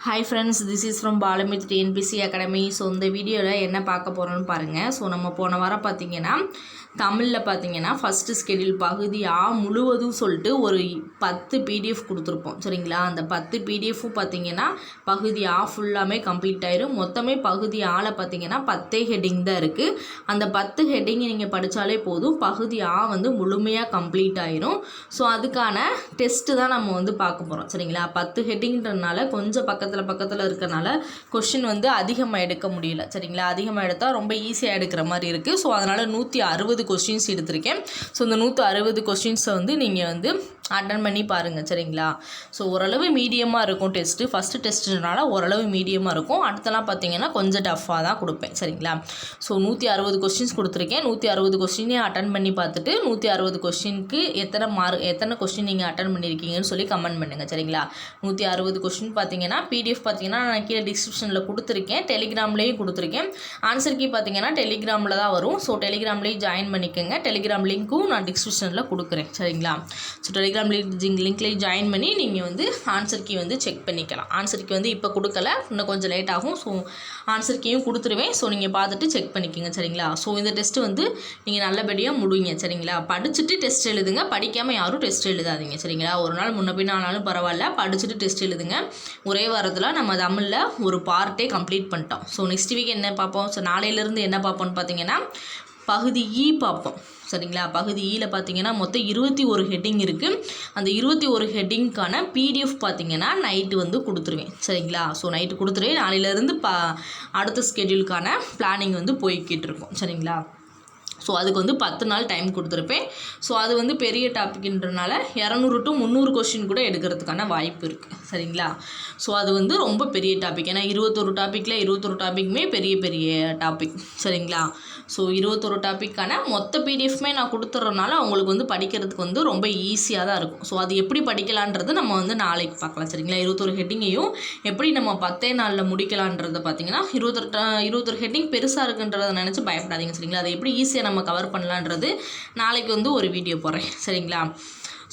Hi friends this is from Palamith TNPSC academy so இந்த வீடியோவில் என்ன பார்க்க போகிறோன்னு பாருங்கள் ஸோ நம்ம போன வாரம் பார்த்தீங்கன்னா தமிழில் பார்த்தீங்கன்னா ஃபஸ்ட்டு ஸ்கெடியூல் பகுதி ஆ முழுவதும் சொல்லிட்டு ஒரு பத்து பிடிஎஃப் கொடுத்துருப்போம். சரிங்களா? அந்த பத்து பிடிஎஃப்பும் பார்த்தீங்கன்னா பகுதி ஆ ஃபுல்லாமே கம்ப்ளீட் ஆயிரும். மொத்தமே பகுதி ஆல பார்த்தீங்கன்னா பத்தே ஹெட்டிங் தான் இருக்குது அந்த பத்து ஹெட்டிங் நீங்கள் படித்தாலே போதும். பகுதி ஆ வந்து முழுமையாக கம்ப்ளீட் ஆயிரும். ஸோ அதுக்கான டெஸ்ட்டு தான் நம்ம வந்து பார்க்க போகிறோம் சரிங்களா? பத்து ஹெட்டிங்கிறதுனால கொஞ்சம் பக்கத்தில் பக்கத்தில் இருக்கனால கொஷின் வந்து அதிகமாக எடுக்க முடியல. சரிங்களா? அதிகமாக எடுத்தால் ரொம்ப ஈஸியாக எடுக்கிற மாதிரி இருக்குது ஸோ அதனால் நூற்றி அறுபது கொஷின்ஸ் எடுத்திருக்கேன். ஸோ இந்த நூற்றி அறுபது கொஷின்ஸை வந்து நீங்கள் வந்து அட்டன் பண்ணி பாருங்கள் சரிங்களா? ஸோ ஓரளவு மீடியமாக இருக்கும் டெஸ்ட்டு ஃபஸ்ட்டு டெஸ்ட்டுனால ஓரளவு மீடியமாக இருக்கும். அடுத்தலாம் பார்த்தீங்கன்னா கொஞ்சம் டஃப்பாக தான் கொடுப்பேன். சரிங்களா? ஸோ நூற்றி அறுபது கொஸ்டின்ஸ் கொடுத்துருக்கேன். நூற்றி அறுபது கொஸ்டினையும் அட்டன் பண்ணி பார்த்துட்டு நூற்றி அறுபது கொஸ்டினுக்கு எத்தனை மார்க் எத்தனை கொஸ்டின் நீங்கள் அட்டன் பண்ணியிருக்கீங்கன்னு சொல்லி கமெண்ட் பண்ணுங்கள் சரிங்களா? நூற்றி அறுபது கொஸ்டின் பார்த்தீங்கன்னா பிடிஎஃப் பார்த்தீங்கன்னா நான் கீழே டிஸ்கிரிப்ஷனில் கொடுத்துருக்கேன். டெலிகிராம்லேயும் கொடுத்துருக்கேன். ஆன்சர் கீ பார்த்தீங்கன்னா டெலிகிராமில் தான் வரும். ஸோ டெலிகிராம்லேயும் ஜாயின் பண்ணிக்கோங்க. டெலிகிராம் லிங்க்கும் நான் டிஸ்கிரிப்ஷனில் கொடுக்குறேன். சரிங்களா? ஸோ டெலிகிராம் லிங்க் லிங்க்லேயும் ஜாயின் பண்ணி நீங்கள் வந்து ஆன்சர் கீ வந்து செக் பண்ணிக்கலாம். ஆன்சர் கீ வந்து இப்போ கொடுக்கல. இன்னும் கொஞ்சம் லேட் ஆகும். ஸோ ஆன்சர் கீயும் கொடுத்துருவேன். ஸோ நீங்கள் பார்த்துட்டு செக் பண்ணிக்கோங்க. சரிங்களா? ஸோ இந்த டெஸ்ட்டு வந்து நீங்கள் நல்லபடியாக முடியுங்க சரிங்களா? படிச்சுட்டு டெஸ்ட் எழுதுங்க. படிக்காமல் யாரும் டெஸ்ட் எழுதாதீங்க. சரிங்களா? ஒரு நாள் முன்ன பின்ன ஆனாலும் பரவாயில்ல. படிச்சுட்டு டெஸ்ட் எழுதுங்க. ஒரே வாரத்தில் நம்ம தமிழில் ஒரு பார்ட்டே கம்ப்ளீட் பண்ணிட்டோம். ஸோ நெக்ஸ்ட் வீக் என்ன பார்ப்போம்? ஸோ நாளையிலேருந்து என்ன பார்ப்போம்னு பார்த்தீங்கன்னா பகுதி இ பார்ப்போம். சரிங்களா? பகுதி e ஈயில் பார்த்தீங்கன்னா மொத்தம் இருபத்தி ஒரு ஹெட்டிங் இருக்குது அந்த இருபத்தி ஒரு ஹெட்டிங்க்கான பிடிஎஃப் பார்த்தீங்கன்னா நைட்டு வந்து கொடுத்துருவேன். சரிங்களா? ஸோ நைட்டு கொடுத்துருவேன் நாளையிலேருந்து ப அடுத்த ஸ்கெடியூலுக்கான பிளானிங் வந்து போய்கிட்டு இருக்கோம். சரிங்களா? ஸோ அதுக்கு வந்து பத்து நாள் டைம் கொடுத்துருப்பேன். ஸோ அது வந்து பெரிய டாப்பிக்ன்றனால இரநூறு டு முந்நூறு கொஷின் கூட எடுக்கிறதுக்கான வாய்ப்பு இருக்குது சரிங்களா? ஸோ அது வந்து ரொம்ப பெரிய டாபிக் ஏன்னா இருபத்தொரு டாப்பிக்கில் இருபத்தொரு டாப்பிக்குமே பெரிய பெரிய டாபிக் சரிங்களா? ஸோ இருபத்தொரு டாப்பிக்கான மொத்த பிடிஎஃப்மே நான் கொடுத்துட்றதுனால அவங்களுக்கு வந்து படிக்கிறதுக்கு வந்து ரொம்ப ஈஸியாக தான் இருக்கும். ஸோ அது எப்படி படிக்கலான்றது நம்ம வந்து நாளைக்கு பார்க்கலாம். சரிங்களா? இருபத்தொரு ஹெட்டிங்கையும் எப்படி நம்ம பத்தே நாளில் முடிக்கலான்றதை பார்த்தீங்கன்னா இருபத்தொரு இருபத்தொரு ஹெட்டிங் பெருசாக இருக்குன்றதை நினச்சி பயப்படாதீங்க. சரிங்களா? அதை எப்படி ஈஸியாக நம்ம நம்ம கவர் பண்ணலான்றது நாளைக்கு வந்து ஒரு வீடியோ போடுறேன். சரிங்களா?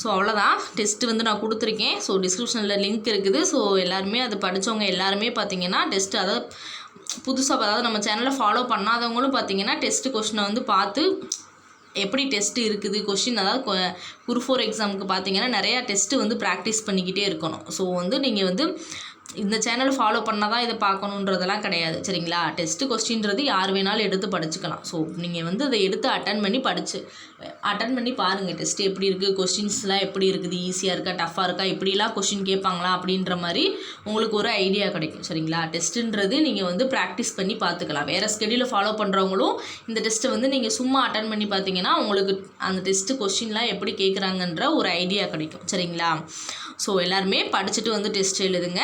ஸோ அவ்வளோதான் டெஸ்ட்டு வந்து நான் கொடுத்துருக்கேன். ஸோ டிஸ்கிரிப்ஷனில் லிங்க் இருக்குது. ஸோ எல்லாருமே அது படித்தவங்க எல்லாருமே பார்த்தீங்கன்னா டெஸ்ட்டு அதாவது புதுசாக அதாவது நம்ம சேனலை ஃபாலோ பண்ணாதவங்களும் பார்த்தீங்கன்னா டெஸ்ட்டு கொஷினை வந்து பார்த்து எப்படி டெஸ்ட்டு இருக்குது கொஷின் அதாவது குரு ஃபோர் எக்ஸாமுக்கு பார்த்தீங்கன்னா நிறையா டெஸ்ட்டு வந்து ப்ராக்டிஸ் பண்ணிக்கிட்டே இருக்கணும். ஸோ வந்து நீங்கள் வந்து இந்த சேனல் ஃபாலோ பண்ணால் தான் இதை பார்க்கணுன்றதெல்லாம் கிடையாது சரிங்களா? டெஸ்ட்டு கொஸ்டின்றது யார் வேணாலும் எடுத்து படிச்சுக்கலாம். ஸோ நீங்கள் வந்து அதை எடுத்து அட்டன் பண்ணி படித்து அட்டன் பண்ணி பாருங்கள் டெஸ்ட் எப்படி இருக்குது கொஸ்டின்ஸ்லாம் எப்படி இருக்குது? ஈஸியாக இருக்கா? டஃப்பாக இருக்கா? இப்படிலாம் கொஸ்டின் கேட்பாங்களா? அப்படின்ற மாதிரி உங்களுக்கு ஒரு ஐடியா கிடைக்கும் சரிங்களா? டெஸ்ட்டுன்றது நீங்கள் வந்து ப்ராக்டிஸ் பண்ணி பார்த்துக்கலாம். வேறு ஸ்கெடியூலை ஃபாலோ பண்ணுறவங்களும் இந்த டெஸ்ட்டை வந்து நீங்கள் சும்மா அட்டன் பண்ணி பார்த்தீங்கன்னா உங்களுக்கு அந்த டெஸ்ட்டு கொஸ்டின்லாம் எப்படி கேட்குறாங்கன்ற ஒரு ஐடியா கிடைக்கும் சரிங்களா? ஸோ எல்லாருமே படிச்சுட்டு வந்து டெஸ்ட் எழுதுங்க.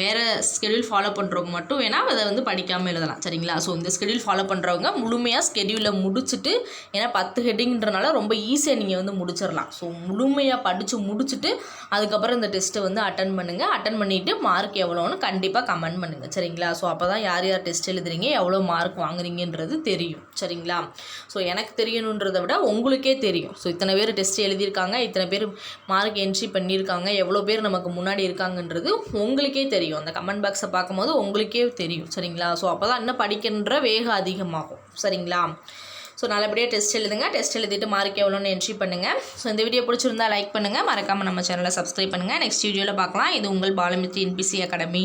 வேறு ஸ்கெடியூல் ஃபாலோ பண்ணுறவங்க மட்டும் வேணால் அதை வந்து படிக்காமல் எழுதலாம். சரிங்களா? ஸோ இந்த ஸ்கெடியூல் ஃபாலோ பண்ணுறவங்க முழுமையாக ஸ்கெடியூலை முடிச்சுட்டு ஏன்னா பத்து ஹெட்டிங்கிறனால ரொம்ப ஈஸியாக நீங்கள் வந்து முடிச்சிடலாம் ஸோ முழுமையாக படித்து முடிச்சுட்டு அதுக்கப்புறம் இந்த டெஸ்ட்டை வந்து அட்டன் பண்ணுங்கள் அட்டன் பண்ணிவிட்டு மார்க் எவ்வளோன்னு கண்டிப்பாக கமெண்ட் பண்ணுங்கள் சரிங்களா? ஸோ அப்போ தான் யார் யார் டெஸ்ட் எழுதுறீங்க எவ்வளோ மார்க் வாங்குறீங்கன்றது தெரியும். சரிங்களா? ஸோ எனக்கு தெரியணுன்றதை விட உங்களுக்கே தெரியும். ஸோ இத்தனை பேர் டெஸ்ட் எழுதியிருக்காங்க இத்தனை பேர் மார்க் என்ட்ரி பண்ணியிருக்காங்க எவ்வளோ பேர் நமக்கு முன்னாடி இருக்காங்கன்றது உங்களுக்கே தெரியும். தெரியும். அந்த கமெண்ட் பாக்ஸை பார்க்கும்போது உங்களுக்கே தெரியும். சரிங்களா? ஸோ அப்போ தான் இன்னும் படிக்கின்ற வேகம் அதிகமாகும். சரிங்களா? ஸோ நல்லபடியாக டெஸ்ட் எழுதுங்க. டெஸ்ட் எழுதிட்டு மார்க் எவ்வளோன்னு என்ட்ரி பண்ணுங்கள் ஸோ இந்த வீடியோ பிடிச்சிருந்தா லைக் பண்ணுங்கள் மறக்காமல் நம்ம சேனலை சப்ஸ்கிரைப் பண்ணுங்கள் நெக்ஸ்ட் வீடியோவில் பார்க்கலாம். இது உங்கள் பாலமித்ரி என்பிசி அகாடமி